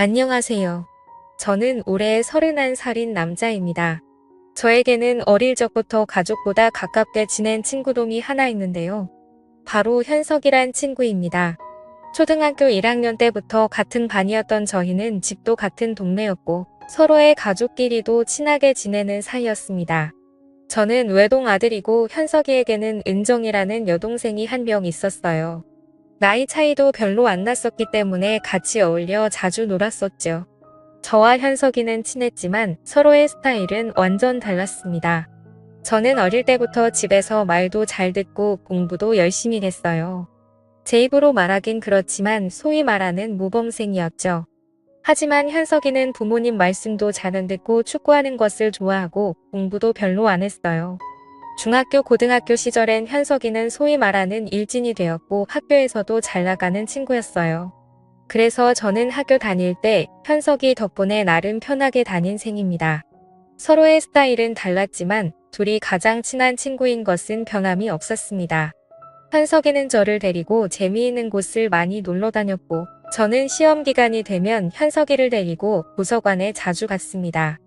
안녕하세요. 저는 올해 31살인 남자입니다. 저에게는 어릴 적부터 가족보다 가깝게 지낸 친구동이 하나 있는데요. 바로 현석이란 친구입니다. 초등학교 1학년 때부터 같은 반이었던 저희는 집도 같은 동네였고 서로의 가족끼리도 친하게 지내는 사이였습니다. 저는 외동 아들이고 현석이에게는 은정이라는 여동생이 한 명 있었어요. 나이 차이도 별로 안 났었기 때문에 같이 어울려 자주 놀았었죠. 저와 현석이는 친했지만 서로의 스타일은 완전 달랐습니다. 저는 어릴 때부터 집에서 말도 잘 듣고 공부도 열심히 했어요. 제 입으로 말하긴 그렇지만 소위 말하는 모범생이었죠. 하지만 현석이는 부모님 말씀도 잘 안 듣고 축구하는 것을 좋아하고 공부도 별로 안 했어요. 중학교, 고등학교 시절엔 현석이는 소위 말하는 일진이 되었고 학교에서도 잘 나가는 친구였어요. 그래서 저는 학교 다닐 때 현석이 덕분에 나름 편하게 다닌 셈입니다. 서로의 스타일은 달랐지만 둘이 가장 친한 친구인 것은 변함이 없었습니다. 현석이는 저를 데리고 재미있는 곳을 많이 놀러 다녔고 저는 시험 기간이 되면 현석이를 데리고 도서관에 자주 갔습니다.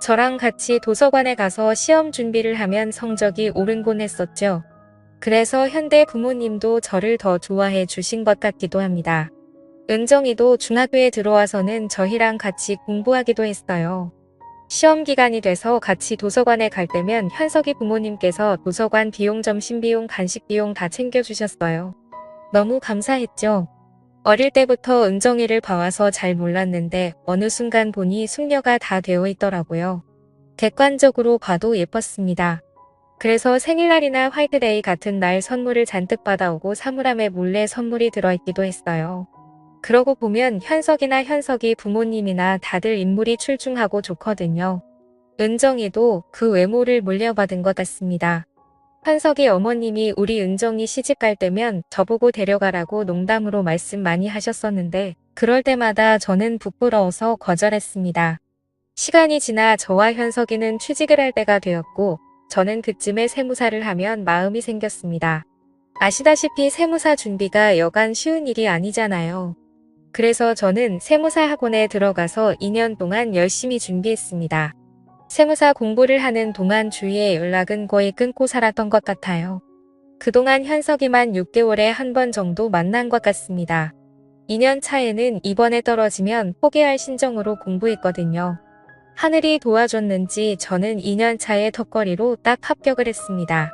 저랑 같이 도서관에 가서 시험 준비를 하면 성적이 오른곤 했었죠. 그래서 현대 부모님도 저를 더 좋아해 주신 것 같기도 합니다. 은정이도 중학교에 들어와서는 저희랑 같이 공부하기도 했어요. 시험 기간이 돼서 같이 도서관에 갈 때면 현석이 부모님께서 도서관 비용, 점심 비용, 간식 비용 다 챙겨주셨어요. 너무 감사했죠. 어릴 때부터 은정이를 봐와서 잘 몰랐는데 어느 순간 보니 숙녀가 다 되어 있더라고요. 객관적으로 봐도 예뻤습니다. 그래서 생일날이나 화이트데이 같은 날 선물을 잔뜩 받아오고 사물함에 몰래 선물이 들어있기도 했어요. 그러고 보면 현석이나 현석이 부모님이나 다들 인물이 출중하고 좋거든요. 은정이도 그 외모를 물려받은 것 같습니다. 현석이 어머님이 우리 은정이 시집 갈 때면 저보고 데려가라고 농담으로 말씀 많이 하셨었는데 그럴 때마다 저는 부끄러워서 거절했습니다. 시간이 지나 저와 현석이는 취직을 할 때가 되었고 저는 그쯤에 세무사를 하면 마음이 생겼습니다. 아시다시피 세무사 준비가 여간 쉬운 일이 아니잖아요. 그래서 저는 세무사 학원에 들어가서 2년 동안 열심히 준비했습니다. 세무사 공부를 하는 동안 주위의 연락은 거의 끊고 살았던 것 같아요. 그동안 현석이만 6개월에 한 번 정도 만난 것 같습니다. 2년 차에는 이번에 떨어지면 포기할 신정으로 공부했거든요. 하늘이 도와줬는지 저는 2년 차에 턱걸이로 딱 합격을 했습니다.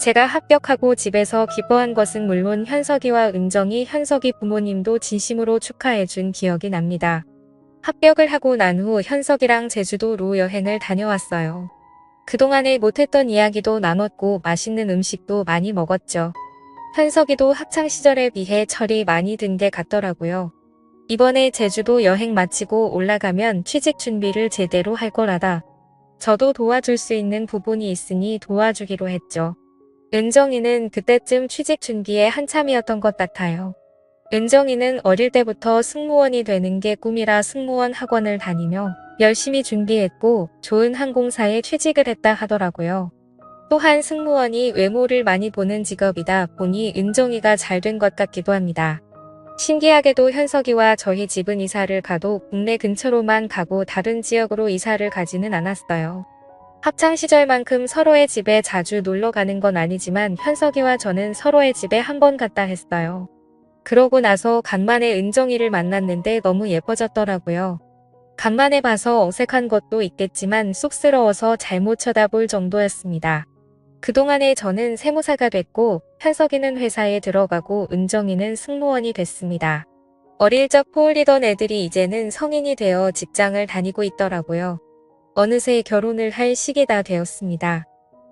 제가 합격하고 집에서 기뻐한 것은 물론 현석이와 은정이 현석이 부모님도 진심으로 축하해준 기억이 납니다. 합격을 하고 난 후 현석이랑 제주도로 여행을 다녀왔어요. 그동안에 못했던 이야기도 나눴고 맛있는 음식도 많이 먹었죠. 현석이도 학창시절에 비해 철이 많이 든 게 같더라고요. 이번에 제주도 여행 마치고 올라가면 취직 준비를 제대로 할 거라다. 저도 도와줄 수 있는 부분이 있으니 도와주기로 했죠. 은정이는 그때쯤 취직 준비에 한참이었던 것 같아요. 은정이는 어릴 때부터 승무원이 되는 게 꿈이라 승무원 학원을 다니며 열심히 준비했고 좋은 항공사에 취직을 했다 하더라고요. 또한 승무원이 외모를 많이 보는 직업이다 보니 은정이가 잘 된 것 같기도 합니다. 신기하게도 현석이와 저희 집은 이사를 가도 국내 근처로만 가고 다른 지역으로 이사를 가지는 않았어요. 학창 시절만큼 서로의 집에 자주 놀러 가는 건 아니지만 현석이와 저는 서로의 집에 한 번 갔다 했어요. 그러고 나서 간만에 은정이를 만났는데 너무 예뻐졌더라고요. 간만에 봐서 어색한 것도 있겠지만 쑥스러워서 잘못 쳐다볼 정도였습니다. 그동안에 저는 세무사가 됐고 현석이는 회사에 들어가고 은정이는 승무원이 됐습니다. 어릴 적 포올리던 애들이 이제는 성인이 되어 직장을 다니고 있더라고요. 어느새 결혼을 할 시기가 되었습니다.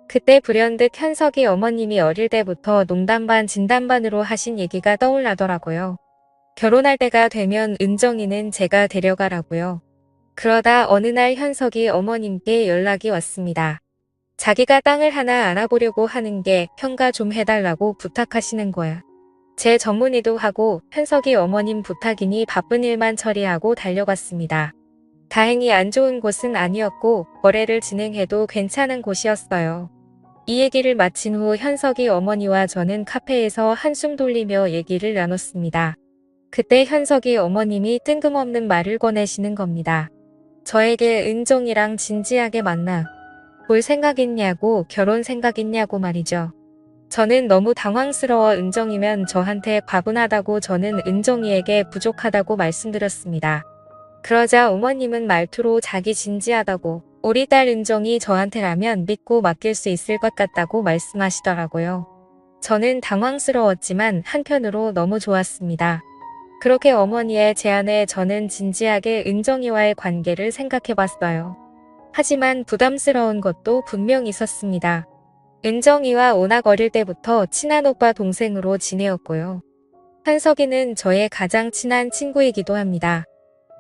그때 불현듯 현석이 어머님이 어릴 때부터 농담반 진담반으로 하신 얘기가 떠올라더라고요. 결혼할 때가 되면 은정이는 제가 데려가라고요. 그러다 어느 날 현석이 어머님께 연락이 왔습니다. 자기가 땅을 하나 알아보려고 하는 게 평가 좀 해달라고 부탁하시는 거야. 제 전문의도 하고 현석이 어머님 부탁이니 바쁜 일만 처리하고 달려갔습니다. 다행히 안 좋은 곳은 아니었고 거래를 진행해도 괜찮은 곳이었어요. 이 얘기를 마친 후 현석이 어머니와 저는 카페에서 한숨 돌리며 얘기를 나눴습니다. 그때 현석이 어머님이 뜬금없는 말을 꺼내시는 겁니다. 저에게 은정이랑 진지하게 만나 볼 생각 있냐고 결혼 생각 있냐고 말이죠. 저는 너무 당황스러워 은정이면 저한테 과분하다고 저는 은정이에게 부족하다고 말씀드렸습니다. 그러자 어머님은 말투로 자기 진지하다고 우리 딸 은정이 저한테라면 믿고 맡길 수 있을 것 같다고 말씀하시더라고요. 저는 당황스러웠지만 한편으로 너무 좋았습니다. 그렇게 어머니의 제안에 저는 진지하게 은정이와의 관계를 생각해 봤어요. 하지만 부담스러운 것도 분명 있었습니다. 은정이와 워낙 어릴 때부터 친한 오빠 동생으로 지내었고요. 현석이는 저의 가장 친한 친구이기도 합니다.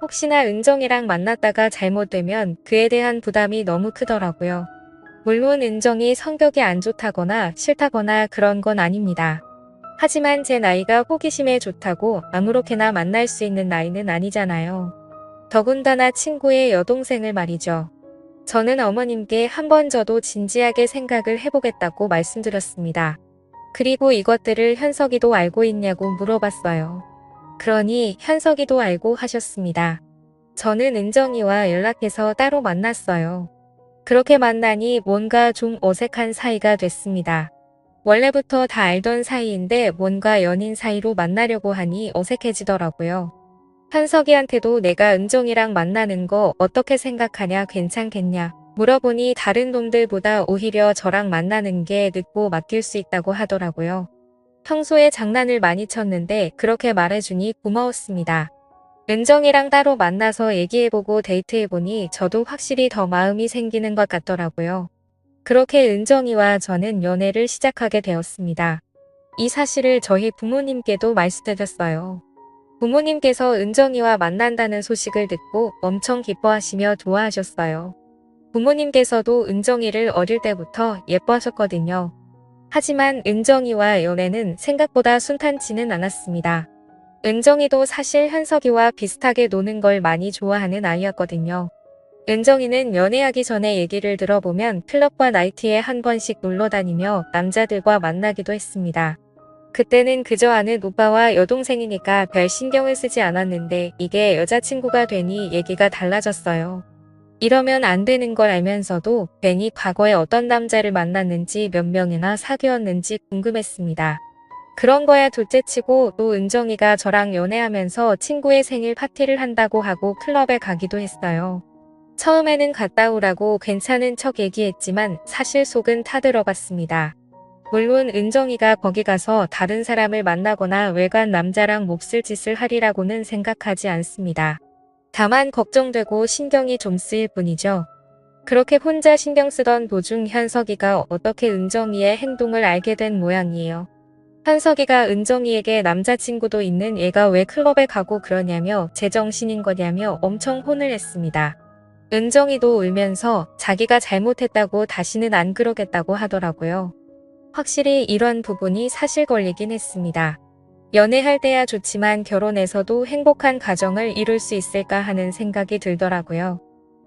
혹시나 은정이랑 만났다가 잘못되면 그에 대한 부담이 너무 크더라고요. 물론 은정이 성격이 안 좋다거나 싫다거나 그런 건 아닙니다. 하지만 제 나이가 호기심에 좋다고 아무렇게나 만날 수 있는 나이는 아니잖아요. 더군다나 친구의 여동생을 말이죠. 저는 어머님께 한 번 저도 진지하게 생각을 해보겠다고 말씀드렸습니다. 그리고 이것들을 현석이도 알고 있냐고 물어봤어요. 그러니 현석이도 알고 하셨습니다. 저는 은정이와 연락해서 따로 만났어요. 그렇게 만나니 뭔가 좀 어색한 사이가 됐습니다. 원래부터 다 알던 사이인데 뭔가 연인 사이로 만나려고 하니 어색해지더라고요. 현석이한테도 내가 은정이랑 만나는 거 어떻게 생각하냐 괜찮겠냐 물어보니 다른 놈들보다 오히려 저랑 만나는 게 늦고 맡길 수 있다고 하더라고요. 평소에 장난을 많이 쳤는데 그렇게 말해주니 고마웠습니다. 은정이랑 따로 만나서 얘기해보고 데이트해보니 저도 확실히 더 마음이 생기는 것 같더라고요. 그렇게 은정이와 저는 연애를 시작하게 되었습니다. 이 사실을 저희 부모님께도 말씀드렸어요. 부모님께서 은정이와 만난다는 소식을 듣고 엄청 기뻐하시며 좋아하셨어요. 부모님께서도 은정이를 어릴 때부터 예뻐하셨거든요. 하지만 은정이와 연애는 생각보다 순탄치는 않았습니다. 은정이도 사실 현석이와 비슷하게 노는 걸 많이 좋아하는 아이였거든요. 은정이는 연애하기 전에 얘기를 들어보면 클럽과 나이트에 한 번씩 놀러 다니며 남자들과 만나기도 했습니다. 그때는 그저 아는 오빠와 여동생이니까 별 신경을 쓰지 않았는데 이게 여자친구가 되니 얘기가 달라졌어요. 이러면 안 되는 걸 알면서도 괜히 과거에 어떤 남자를 만났는지 몇 명이나 사귀었는지 궁금했습니다. 그런 거야 둘째치고 또 은정이가 저랑 연애하면서 친구의 생일 파티를 한다고 하고 클럽에 가기도 했어요. 처음에는 갔다 오라고 괜찮은 척 얘기했지만 사실 속은 타들어갔습니다. 물론 은정이가 거기 가서 다른 사람을 만나거나 외간 남자랑 몹쓸 짓을 하리라고는 생각하지 않습니다. 다만 걱정되고 신경이 좀 쓰일 뿐이죠. 그렇게 혼자 신경 쓰던 도중 현석이가 어떻게 은정이의 행동을 알게 된 모양이에요. 현석이가 은정이에게 남자친구도 있는 얘가 왜 클럽에 가고 그러냐며 제정신인 거냐며 엄청 혼을 했습니다. 은정이도 울면서 자기가 잘못했다고 다시는 안 그러겠다고 하더라고요. 확실히 이런 부분이 사실 걸리긴 했습니다. 연애할 때야 좋지만 결혼해서도 행복한 가정을 이룰 수 있을까 하는 생각이 들더라고요.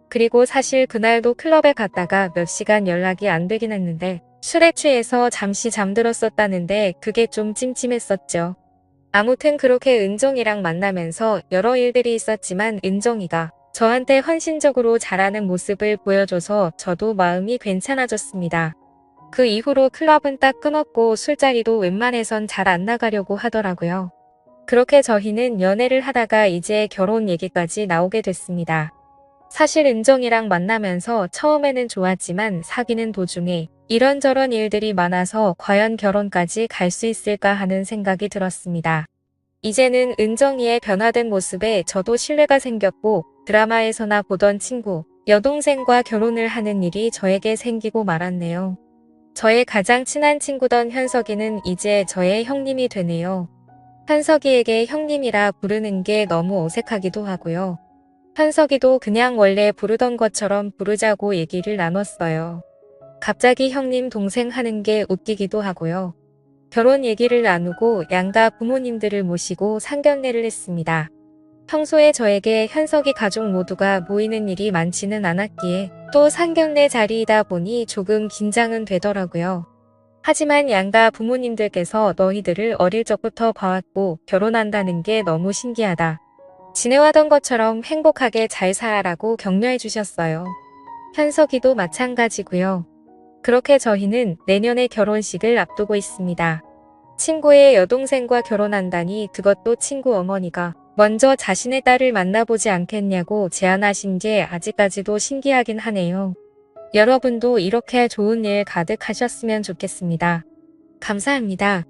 그리고 사실 그날도 클럽에 갔다가 몇 시간 연락이 안 되긴 했는데 술에 취해서 잠시 잠들었었다는데 그게 좀 찜찜했었죠. 아무튼 그렇게 은정이랑 만나면서 여러 일들이 있었지만 은정이가 저한테 헌신적으로 잘하는 모습을 보여줘서 저도 마음이 괜찮아졌습니다. 그 이후로 클럽은 딱 끊었고 술자리도 웬만해선 잘 안 나가려고 하더라고요. 그렇게 저희는 연애를 하다가 이제 결혼 얘기까지 나오게 됐습니다. 사실 은정이랑 만나면서 처음에는 좋았지만 사귀는 도중에 이런저런 일들이 많아서 과연 결혼까지 갈 수 있을까 하는 생각이 들었습니다. 이제는 은정이의 변화된 모습에 저도 신뢰가 생겼고 드라마에서나 보던 친구, 여동생과 결혼을 하는 일이 저에게 생기고 말았네요. 저의 가장 친한 친구던 현석이는 이제 저의 형님이 되네요. 현석이에게 형님이라 부르는 게 너무 어색하기도 하고요. 현석이도 그냥 원래 부르던 것처럼 부르자고 얘기를 나눴어요. 갑자기 형님 동생 하는 게 웃기기도 하고요. 결혼 얘기를 나누고 양가 부모님들을 모시고 상견례를 했습니다. 평소에 저에게 현석이 가족 모두가 모이는 일이 많지는 않았기에 또 상견례 자리이다 보니 조금 긴장은 되더라고요. 하지만 양가 부모님들께서 너희들을 어릴 적부터 봐왔고 결혼한다는 게 너무 신기하다. 지내와던 것처럼 행복하게 잘 살아라고 격려해 주셨어요. 현석이도 마찬가지고요. 그렇게 저희는 내년에 결혼식을 앞두고 있습니다. 친구의 여동생과 결혼한다니 그것도 친구 어머니가 먼저 자신의 딸을 만나보지 않겠냐고 제안하신 게 아직까지도 신기하긴 하네요. 여러분도 이렇게 좋은 일 가득하셨으면 좋겠습니다. 감사합니다.